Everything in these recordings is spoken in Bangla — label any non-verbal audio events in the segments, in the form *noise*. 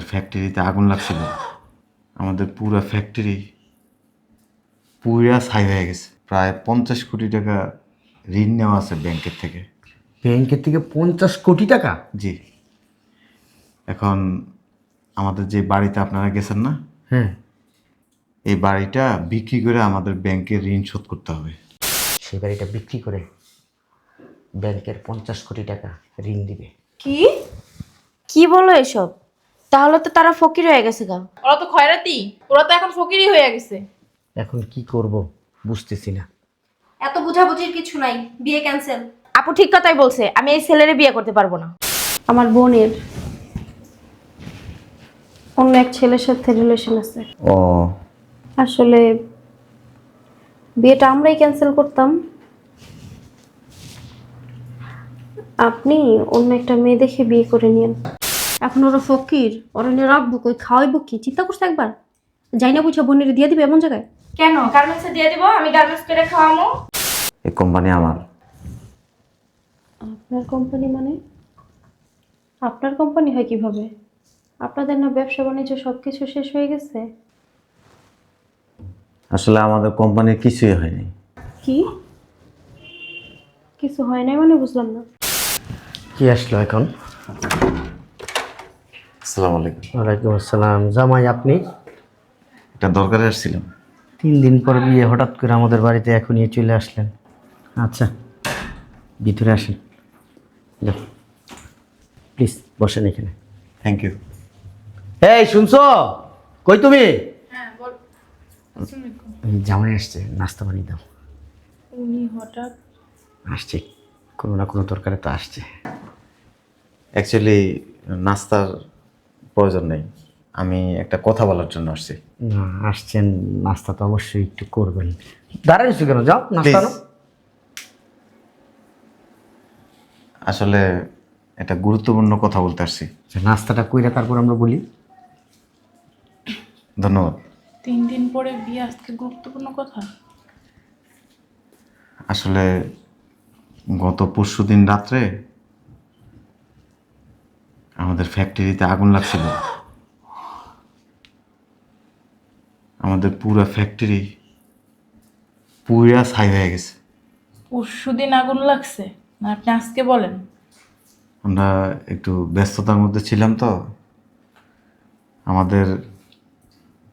আমাদের ফ্যাক্টরিতে আগুন লাগছিল। আমাদের পুরো ফ্যাক্টরি পুরা ছাই হয়ে গেছে। প্রায় পঞ্চাশ কোটি টাকা ঋণ নেওয়া আছে ব্যাংকের থেকে। ব্যাংকের থেকে পঞ্চাশ কোটি টাকা? জি। এখন আমাদের যে বাড়িতে আপনারা গেছেন না হ্যাঁ। এই বাড়িটা বিক্রি করে আমাদের ব্যাংকের ঋণ শোধ করতে হবে। সেই বাড়িটা বিক্রি করে ব্যাংকের পঞ্চাশ কোটি টাকা ঋণ দিবে। কি? কি বলো এসব? তাহলে তো তারা ফকির হয়ে গেছে গা। ওরা তো খয়রাতি ওরা তো এখন ফকিরই হয়ে গেছে। এখন কি করব বুঝতেছি না। এত বুঝাবুঝির কিছু নাই বিয়ে ক্যান্সেল আপু ঠিক কথাই বলছে আমি এই ছেলেরে বিয়ে করতে পারব না। আমার বোনের অন্য এক ছেলের সাথে রিলেশন আছে। ও। আসলে বিয়েটা আমরাই ক্যান্সেল করতাম। আপনি অন্য একটা মেয়ে দেখে বিয়ে করে নিন এখন ওরা ফকির ওরা নিয়ে রাখব কই খাওয়াইবো কি? চিন্তা করছে একবার? যাই না বুঝা বোনের দিয়ে দিবে এমন জায়গায়? কেন? গার্মেন্টসে দিয়ে দিব আমি গার্মেন্টস করে খাওয়ামো। এই কোম্পানি আমার। আপনার কোম্পানি মানে? আপনার কোম্পানি হয় কীভাবে? আপনাদের না ব্যবসা বাণিজ্য সব কিছু শেষ হয়ে গেছে? আসলে আমাদের কোম্পানির কিছুই হয়নি। কি? কিছু হয় নাই মানে বুঝলাম না। কি আসলো এখন? আসসালামু আলাইকুম। ওয়ালাইকুম আসসালাম। জামাই আপনি? এটা দরকারে আসছিলাম। তিন দিন পর বিয়ে হঠাৎ করে আমাদের বাড়িতে এখনই চলে আসলেন। আচ্ছা ভিতরে আসেন। প্লিজ বসেন এখানে। থ্যাংক ইউ এই শুনছো? কই তুমি? হ্যাঁ জামাই আসছে নাস্তা বানিয়ে দাও। উনি হঠাৎ আসছে। কোনো না কোনো তরকারি তো আসছে। অ্যাকচুয়ালি নাস্তার প্রয়োজন নেই। আমি একটা কথা বলার জন্য আসছি। না আসছেন নাস্তা তো অবশ্যই একটু করবেন। দাঁড়াইছো কেন? যাও নাস্তা. আসলে একটা গুরুত্বপূর্ণ কথা বলতে আসছি। আচ্ছা, নাস্তাটা কইরা তারপর আমরা বলি। ধন্যবাদ। তিন দিন পরে বিয়ে আজকে গুরুত্বপূর্ণ কথা? আসলে গত পরশু দিন রাত্রে আমাদের ফ্যাক্টরিতে আগুন লাগছিল। আমাদের পুরো ফ্যাক্টরি পুরা ছাই হয়ে গেছে। পরশু দিন আগুন লাগছে না আপনি আজকে বলেন? আমরা একটু ব্যস্ততার মধ্যে ছিলাম তো। আমাদের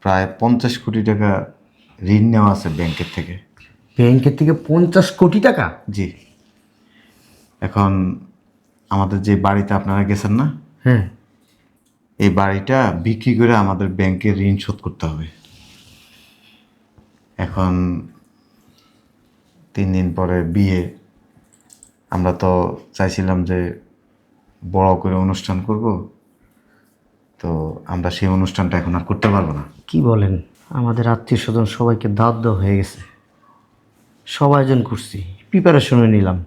প্রায় পঞ্চাশ কোটি টাকা ঋণ নেওয়া আছে ব্যাংকের থেকে। ব্যাংকের থেকে পঞ্চাশ কোটি টাকা? জি। এখন আমাদের যে বাড়িতে আপনারা গেছেন না হ্যাঁ এই বাড়িটা বিক্রি করে আমাদের ব্যাংকে ঋণ শোধ করতে হবে। এখন তিন দিন পরে বিয়ে। আমরা তো চাইছিলাম যে বড় করে অনুষ্ঠান করব। তো আমরা সেই অনুষ্ঠানটা এখন আর করতে পারব না। কি বলেন? আমাদের আত্মীয় স্বজন সবাইকে দাওয়াত দেওয়া হয়ে গেছে। সব আয়োজন করছি। প্রিপারেশনও নিলাম।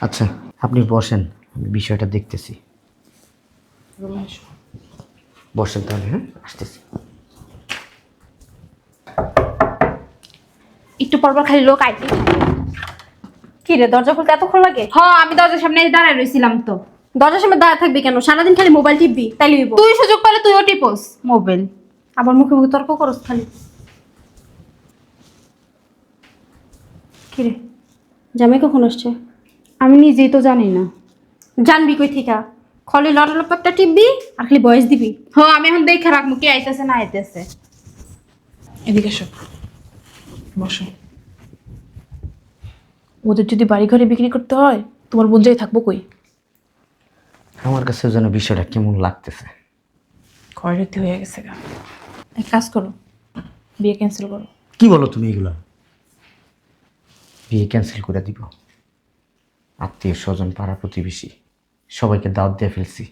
আচ্ছা আপনি বসেন। আমি বিষয়টা দেখতেছি। বসেন তাহলে হ্যাঁ? আসতেছি। একটু পরপর খালি লোক আইতে কি রে দরজা খুলতে এতক্ষণ লাগে? হ আমি দরজার সামনে দাঁড়ায় রইছিলাম তো। দরজার সামনে দাঁড়া থাকবি কেন? সারাদিন খালি মোবাইল টিপবি তাই লিখব তুই সুযোগ পেলে তুইও টিপোস। মোবাইল। আবার মুখে মুখে তর্ক করস খালি। কি রে? জামাই কখন আসছে? আমি নিজেই তো জানি না। জানবি কই থেকে? খালি লটালপ একটা টিপবি আর খালি বয়স দিবি। হ আমি এখন দেখে রাখব কে আইতেছে না আইতেছে। এদিকে এসো। বসো। ওদের যদি বাড়ি ঘরে বিক্রি করতে হয় তোমার বোন যাই থাকব কই? আমার কাছেও যেন বিষয়টা কেমন লাগতেছে। খয়রাতি হয়ে গেছে গা। এক কাজ করো বিয়ে ক্যান্সেল করো। কি বলো তুমি এগুলো? বিয়ে ক্যান্সেল করে দিব। আত্মীয় স্বজন পাড়া প্রতিবেশী। সবাইকে দাওয়াত দিয়ে ফেলছি।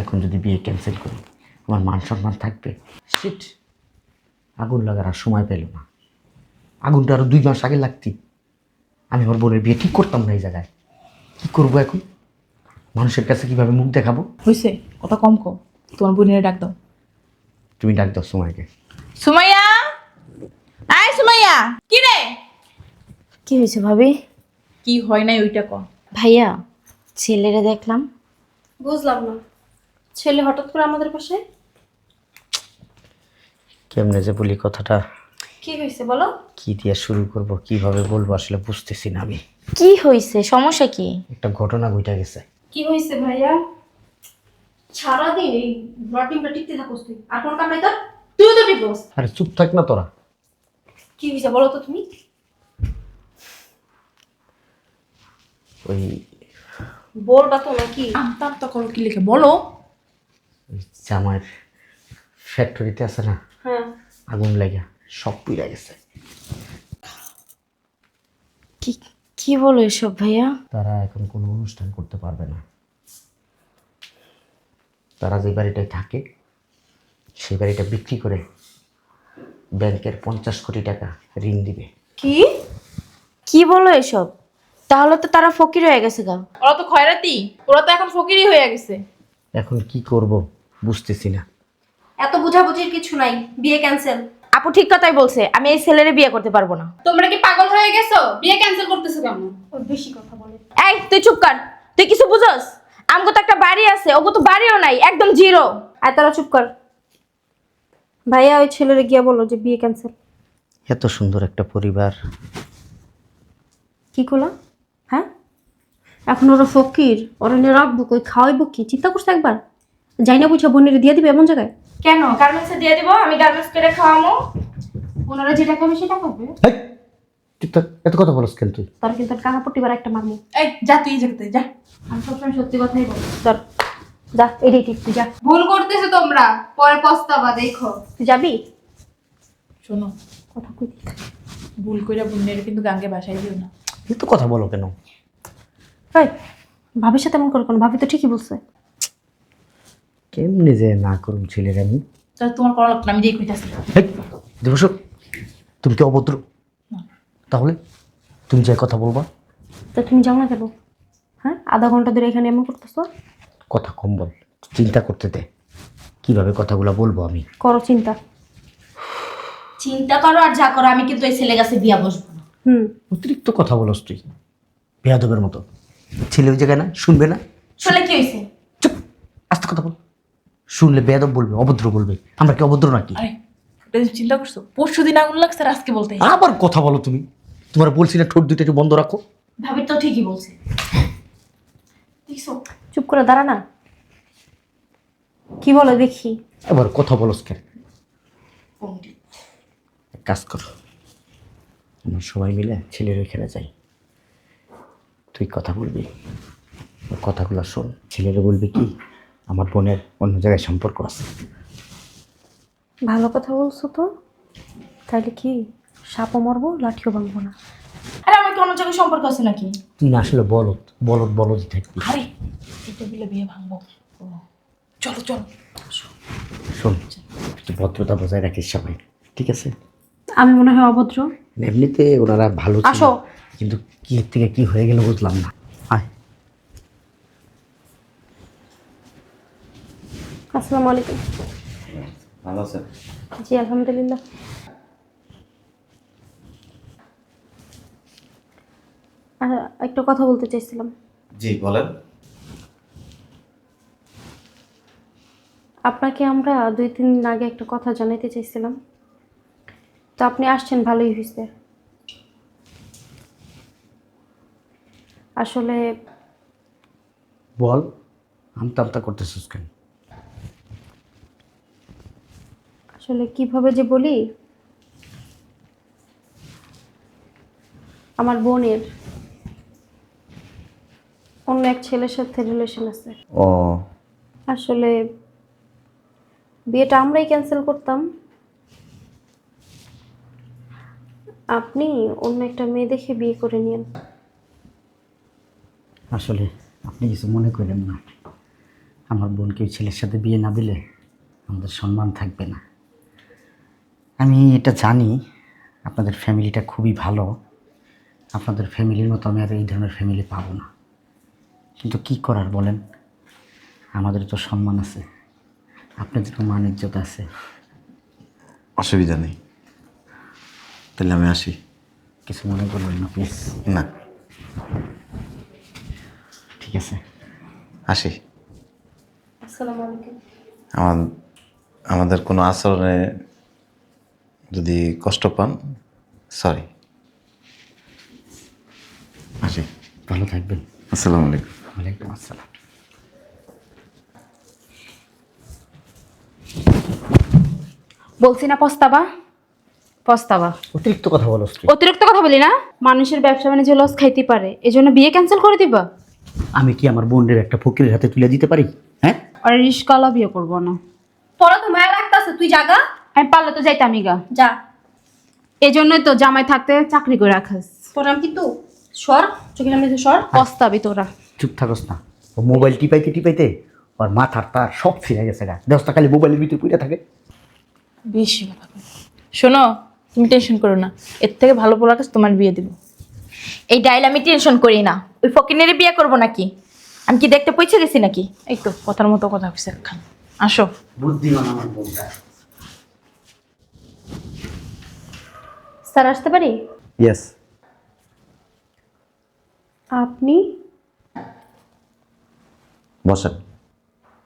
এখন যদি বিয়ে ক্যান্সেল করি আমার মান সম্মান থাকবে। শিট আগুন লাগার আর সময় পেল না। আগুনটা আরও দুই মাস আগে লাগতি। আমি আমার বোনের বিয়ে ঠিক করতাম না এই জায়গায়। কি করব এখন? মানুষের কাছে কীভাবে মুখ দেখাবো? হয়েছে কথা কম কম। তোমার বোনের ডাক দাও। তুমি ডাক দাও সময়কে সুমাইয়া? আয় সুমাইয়া। কি রে? কি হয়েছে ভাবি? কি হয় নাই ওইটা কম ভাইয়া ছেলেরে দেখলাম। বুঝলাম না। ছেলে হঠাৎ করে আমাদের পাশে? কেমনে যে বলি কথাটা। কি হয়েছে বলো? কি দিয়ে শুরু করব কীভাবে বলব আসলে বুঝতেছি না আমি। কি হয়েছে? সমস্যা কি? একটা ঘটনা ঘটে গেছে। কি হয়েছে ভাইয়া? সারাদিন এই রটিংটা টিকতে থাকোস তুই। আর কোন কাম নাই তোর তুইও তো টিপোস আরে চুপ থাক না তোরা। কি হয়েছে বলো তো তুমি? ওই বলবা তো নাকি? আমতা আমতা করো কি লিখে? বলো। ওই জামাইয়ের ফ্যাক্টরিতে আছে না? হ্যাঁ। আগুন লাগা সব পুড়ে গেছে। কি কি বলো এসব ভাইয়া? তারা এখন কোনো অনুষ্ঠান করতে পারবে না। তারা যে বাড়িটায় থাকে সেই বাড়িটা বিক্রি করে ব্যাংকের পঞ্চাশ কোটি টাকা ঋণ দিবে। কি? কি বলো এসব? তাহলে তো তারা ফকির হয়ে গেছে গা। ওরা তো খয়রাতি ওরা তো এখন ফকিরই হয়ে গেছে। এখন কি করব বুঝতেছি না। এত বুঝাবুঝির কিছু নাই বিয়ে ক্যান্সেল আপু ঠিক কথাই বলছে আমি এই ছেলেরে বিয়ে করতে পারব না। তোমরা কি পাগল হয়ে গেছো? বিয়ে ক্যান্সেল করতেছো কেমন ও বেশি কথা বলে। এই তুই চুপ কর। তুই কিছু বুঝোস? আমগো তো একটা বাড়ি আছে ওগো তো বাড়িও নাই একদম জিরো। আর তারা চুপ কর। ভাইয়া ওই ছেলেরে গিয়া বলো যে বিয়ে ক্যান্সেল এত সুন্দর একটা পরিবার। কি করলা হ্যাঁ? এখন ওরা ফকির ওরা নিয়ে রাখব কই খাওয়াইবো কি? চিন্তা করছে একবার? যাই না বুঝা বোনের দিয়ে দিবে এমন জায়গায়? কেন? গার্মেন্টসে দিয়ে দিব আমি গার্মেন্টস করে খাওয়ামো। ওনারা যেটা খাবে সেটা খাবে হেই, চুপ এত কথা বলস কেন তুই? তার কিন্তু কাকা পট্টিবার একটা মারমু। এই যা তুই জায়গাতে যা। আমি সবসময় সত্যি কথাই বলি। ধর যা এটাই ঠিক তুই যা। ভুল করতেছো তোমরা। পরে পস্তাবা দেখো। তুই যাবি? শোনো কথা কই ভুল কইরা বুনের কিন্তু গাঙ্গে বাসায় দিও না। এত কথা বলো কেন? এই ভাবির সাথে এমন করো কেন? ভাবি তো ঠিকই বলছে। কেমনে যে না করুন ছেলের আমি? তাহলে তোমার করা লাগতো না, আমি দিয়ে কইতাছি। দেবশ তুমি কি অভদ্র? তাহলে তুমি যে কথা বলবা। তা তুমি যাও না কেন? হ্যাঁ আধা ঘণ্টা ধরে এখানে এমন করতেছো? কথা কম বল চিন্তা করতে দে। কীভাবে কথাগুলো বলব আমি? করো চিন্তা। চিন্তা করো আর যা করো আমি কিন্তু এই ছেলে কাছে বিয়া বসবো। অতিরিক্ত কথা বলস তুই। বেয়াদবের মতো। ছেলে ওই জায়গায় না শুনবে না? শুনে কি হয়েছে? চুপ আস্তে কথা বল। শুনলে বেয়াদব বলবে অভদ্র বলবে। আমরা কি অভদ্র নাকি? চিন্তা করছ? পরশু দিন আগুন লাগছে আজকে বলতে। আবার কথা বলো তুমি। তোমার বলছি না ঠোঁট দুটো একটু বন্ধ রাখো। ভাবি তো ঠিকই বলছে। চুপ করে দাঁড়া না। কি বলো দেখি? এবার কথা বলস কেন? কাজ করো। আমরা সবাই মিলে ছেলের ওইখানে যাই। তুই কথা বলবি? ওর কথাগুলো শোন। ছেলেরা বলবি কি আমার বোনের অন্য জায়গায় সম্পর্ক আছে। ভালো কথা বলছো তো। তাহলে কি সাপও মরবো লাঠিও ভাঙবো না? আরে আমার কি অন্য জায়গায় সম্পর্ক আছে নাকি? তুই না আসলে বলদ বলদ বলদই থাকবি। আরে এটা বলে বিয়ে ভাঙবো। চলো চলো শোন একটু ভদ্রতা বজায় রাখিস সবাই ঠিক আছে? আমি মনে হয় অভদ্র। এমনিতে ওনারা ভালো ছিল। আসো। কিন্তু কি থেকে কি হয়ে গেল বুঝলাম না। আয়। আসসালামু আলাইকুম। ভালো আছেন? জি আলহামদুলিল্লাহ। আর একটা কথা বলতে চাইছিলাম। জি বলেন। আপনাকে আমরা দুই তিন দিন আগে একটা কথা জানাইতে চাইছিলাম। তো আপনি আসছেন ভালোই হয়েছে আসলে বল আমতা আমতা করতেছিস কেন? আসলে কীভাবে যে বলি আমার বোনের অন্য এক ছেলের সাথে রিলেশন আছে। ও। আসলে বিয়েটা আমরাই ক্যান্সেল করতাম। আপনি অন্য একটা মেয়ে দেখে বিয়ে করে নিন আসলে আপনি কিছু মনে করেন না। আমার বোনকে ওই ছেলের সাথে বিয়ে না দিলে আমাদের সম্মান থাকবে না। আমি এটা জানি আপনাদের ফ্যামিলিটা খুবই ভালো। আপনাদের ফ্যামিলির মতো আমি আর এই ধরনের ফ্যামিলি পাবো না। কিন্তু কি করার বলেন? আমাদের তো সম্মান আছে আপনাদের তো মান ইজ্জত আছে। অসুবিধা নেই। তাহলে আমি আসি। কিছু মনে করবেন না প্লিজ না। ঠিক আছে। আসি। আসসালামু আলাইকুম। আমার আমাদের কোনো আচরণে যদি কষ্ট পান সরি আসি। ভালো থাকবেন। আসসালামু আলাইকুম। ওয়ালাইকুম আসসালাম। বলছি না পস্তাবা? পস্তাবা। অতিরিক্ত কথা বলো অতিরিক্ত কথা বলি না? মানুষের ব্যবসা বাণিজ্য লস খাইতে পারে। এজন্য বিয়ে ক্যান্সেল করে দিবা। আমি কি আমার বোনের একটা ফকিরের হাতে তুলে দিতে পারি? হ্যাঁ? আর রিস্কালা বিয়ে করব না। তোরা তো মায়া লাগতাছে তুই জাগা আমি পারলে তো যাইতামই গা। যা। এজন্যই তো জামাই থাকতে চাকরি করে রাখাস। তোর কিন্তু সর চোখের নামে সর। পস্তাবি তোরা। চুপ থাকস না। ও মোবাইল টিপাইতে টিপাইতে ওর মাথার তার সব ছিঁড়ে গেছে গা। দশটা খালি মোবাইলের ভিতরে পুড়ে থাকে। বেশি শোনো তুমি টেনশন করো না। এর থেকে ভালো পোলার কাছে তোমার বিয়ে দিব। এই ডাইল আমি টেনশন করি না। ওই ফকিনের বিয়ে করব নাকি? আমি কি দেখতে পৌঁছে গেছি নাকি? এই তো কথার মতো কথা হয়েছে খান আসো। বুদ্ধিমান আমার স্যার আসতে পারি? ইয়েস আপনি? বসেন।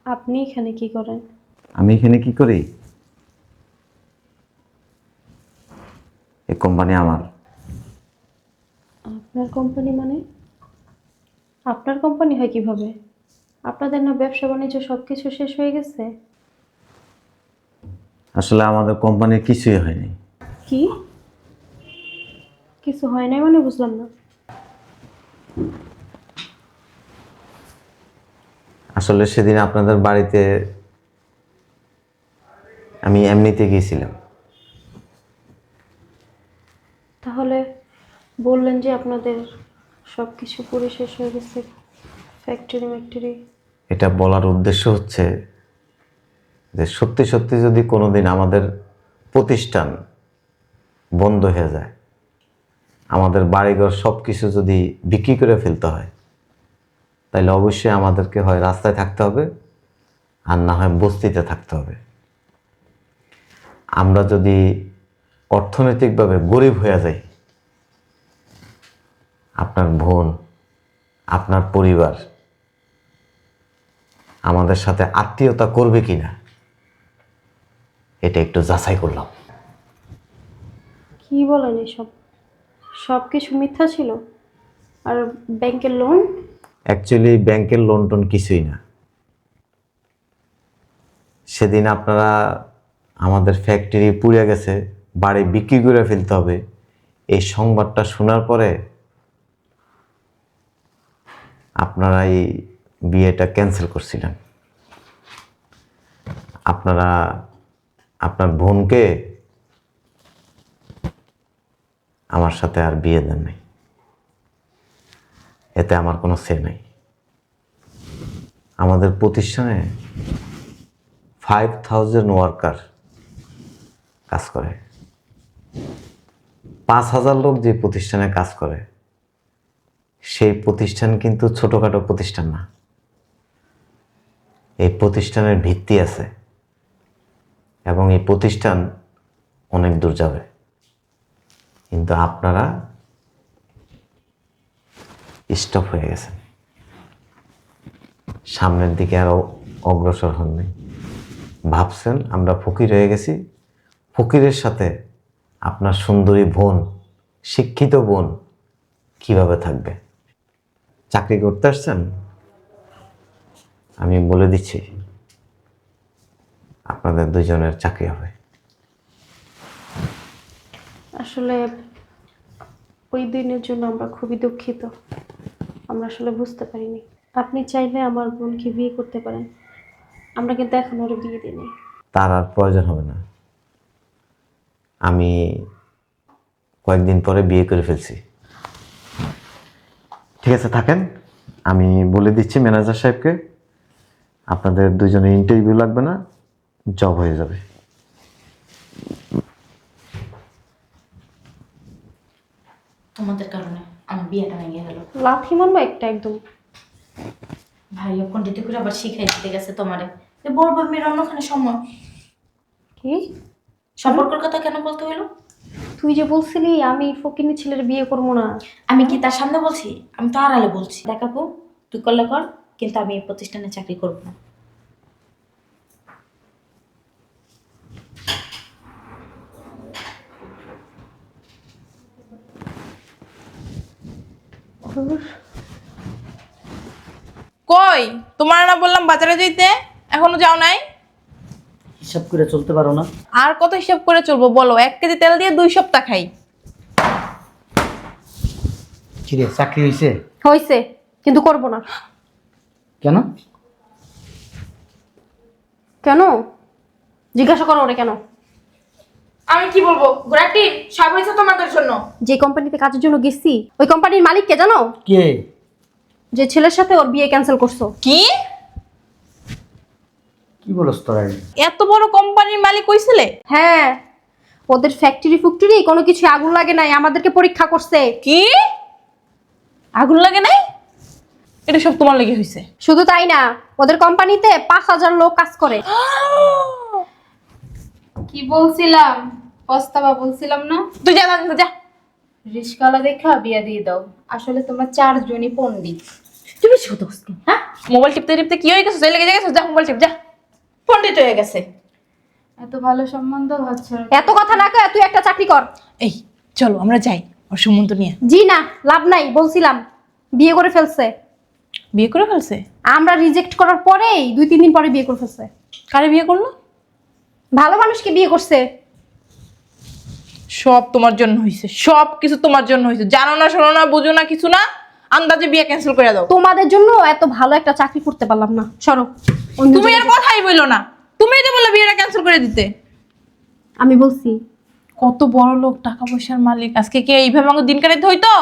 আপনি এখানে কি করেন? আমি এখানে কি করি? এই কোম্পানি আমার। আপনার কোম্পানি মানে? আপনার কোম্পানি হয় কীভাবে? আপনাদের না ব্যবসা বাণিজ্য সব কিছু শেষ হয়ে গেছে? আসলে আমাদের কোম্পানির কিছুই হয়নি। কি? কিছু হয় নাই মানে বুঝলাম না। আসলে সেদিন আপনাদের বাড়িতে আমি এমনিতে গিয়েছিলাম। তাহলে বললেন যে আপনাদের সব কিছু পুরো শেষ হয়ে গেছে ফ্যাক্টরি ম্যাক্টরি এটা বলার উদ্দেশ্য হচ্ছে যে সত্যি সত্যি যদি কোনোদিন আমাদের প্রতিষ্ঠান বন্ধ হয়ে যায়, আমাদের বাড়িঘর সব কিছু যদি বিক্রি করে ফেলতে হয়, তাহলে অবশ্যই আমাদেরকে হয় রাস্তায় থাকতে হবে আর না হয় বস্তিতে থাকতে হবে। আমরা যদি অর্থনৈতিকভাবে গরিব হয়ে যাই। আপনার বোন আপনার পরিবার আমাদের সাথে আত্মীয়তা করবে কি না এটা একটু যাচাই করলাম। কি বলেন এসব? সব কিছু মিথ্যা ছিল? আর ব্যাংকের লোন অ্যাকচুয়ালি ব্যাংকের লোন টোন কিছুই না। সেদিন আপনারা আমাদের ফ্যাক্টরি পুড়ে গেছে। বাড়ি বিক্রি করে ফেলতে হবে। এই সংবাদটা শোনার পরে আপনারা এই বিয়েটা ক্যান্সেল করছিলেন। আপনারা, আপনার বোনকে আমার সাথে আর বিয়ে দেন নাই। এতে আমার কোনো সে নাই। আমাদের প্রতিষ্ঠানে ফাইভ থাউজেন্ড ওয়ার্কার কাজ করে। পাঁচ হাজার লোক যে প্রতিষ্ঠানে কাজ করে, সেই প্রতিষ্ঠান কিন্তু ছোটোখাটো প্রতিষ্ঠান না। এই প্রতিষ্ঠানের ভিত্তি আছে এবং এই প্রতিষ্ঠান অনেক দূর যাবে। কিন্তু আপনারা স্টপ হয়ে গেছেন। সামনের দিকে আরও অগ্রসর হননি ভাবছেন আমরা ফকির হয়ে গেছি। ফকিরের সাথে আপনার সুন্দরী বোন শিক্ষিত বোন কীভাবে থাকবে? চাকরি করতে আসছেন? আমি বলে দিচ্ছি আপনাদের দুজনের চাকরি হবে। আসলে ওই দিনের জন্য আমরা খুবই দুঃখিত। আমরা আসলে বুঝতে পারিনি। আপনি চাইলে আমার বোনকে বিয়ে করতে পারেন। আমরা কিন্তু এখন ওর বিয়ে দিইনি। তার আর প্রয়োজন হবে না। আমি কয়েকদিন পরে বিয়ে করে ফেলছি। ঠিক আছে থাকেন। আমি বলে দিচ্ছি ম্যানেজার সাহেবকে আপনাদের দুজনে ইন্টারভিউ লাগবে না জব হয়ে যাবে। তোমাদের কারণে আমার বিয়েটা ভেঙে গেল। লাথি মারবো একটা একদম। ভাই পন্ডিত করে আবার শিখাই দিতে গেছে তোমারে। বড় বড় মেয়ের অন্যখানে সময় কি? সম্পর্কের কথা কেন বলতে হইল? তুই যে বলছিলি আমি ফকিনি ছেলের বিয়ে করব না। আমি কি তার সামনে বলছি? আমি তো আড়ালে বলছি। দেখাবো তুই করলে কর কিন্তু আমি এই প্রতিষ্ঠানে চাকরি করব না। কই? তোমার না বললাম বাজারে যাইতে? এখনও যাও নাই? হিসাব করে চলতে পারো না। আর কত হিসাব করে চলবো বলো? এক কেজি তেল দিয়ে দুই সপ্তাহ খাই। কিরে চাকরি হয়েছে হয়েছে কিন্তু করব না। কেন? কেন? জিজ্ঞাসা করো ওরে কেন? আমি কি বলব? গোড়াটি সব হয়েছে তোমাদের জন্য। যে কোম্পানিতে কাজের জন্য গেছি ওই কোম্পানির মালিক কে জানো? কে? যে ছেলের সাথে ওর বিয়ে ক্যান্সেল করছ। কি? কি বলস তোরা এত বড় কোম্পানির মালিক কইছিলে হ্যাঁ। ওদের ফ্যাক্টরি ফুক্টরি কোনো কিছু আগুন লাগে নাই আমাদেরকে পরীক্ষা করছে। কি? আগুন লাগে নাই? এটা সব তোমার লেগে হয়েছে শুধু তাই না ওদের কোম্পানিতে পাঁচ হাজার লোক কাজ করে। *gasps* কি বলছিলাম? পস্তাবা বলছিলাম না? তুই যা যা, যা রিস্কালা দেখা বিয়া দিয়ে দাও। আসলে তোমরা চারজনই পণ্ডিত। তুমি শুধু হ্যাঁ? মোবাইল টিপতে টিপতে কি হয়ে গেছে? চলে লেগে গেছে? যা মোবাইল টিপ যা। পণ্ডিত হয়ে গেছে। এত ভালো সম্বন্ধ হচ্ছে। এত কথা না কয়ে তুই একটা চাকরি কর। এই চলো আমরা যাই ওর সম্বন্ধ নিয়ে। জি না লাভ নাই বলছিলাম বিয়ে করে ফেলছে। বিয়ে করে ফেলছে? আমরা রিজেক্ট করার পরেই দুই তিন দিন পরে বিয়ে করে ফেলছে। কারে বিয়ে করল? ভালো মানুষকে বিয়ে করছে। সব তোমার জন্য হয়েছে সব কিছু তোমার জন্য হয়েছে জানো না শোনো না বুঝো না কিছু না। আন্দাজে বিয়ে ক্যান্সেল করে দাও। তোমাদের জন্য এত ভালো একটা চাকরি করতে পারলাম না। সরো। তুমি আর কথাই বলল না। তুমিই তো বললে বিয়েটা ক্যান্সেল করে দিতে। আমি বলছি কত বড় লোক টাকা পয়সার মালিক। আজকে কে এইভাবে আমাকে দিন কাটাইতে হইতো?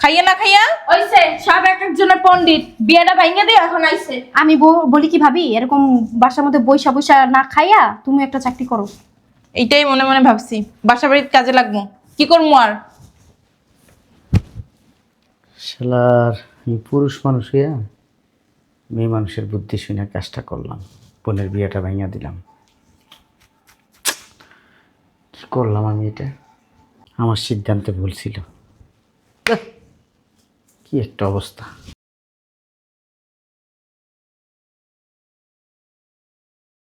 খাইয়া না খাইয়া? ওইছে সব এক একজনের পণ্ডিত। বিয়েটা ভাঙে দিয়ে এখন আইছে। আমি বলি কি ভাবি এরকম বাসার মধ্যে বৈশা বৈশা না খাইয়া তুমি একটা চাকরি করো। এইটাই মনে মনে ভাবছি। বাসা বাড়ির কাজে লাগবো। কি করব আর? শালার আমি পুরুষ মানুষ হইয়া মেয়ে মানুষের বুদ্ধি শুনে কাজটা করলাম। বোনের বিয়েটা ভাঙিয়া দিলাম। কি করলাম আমি এটা? আমার সিদ্ধান্তে ভুল ছিল। কি একটা অবস্থা।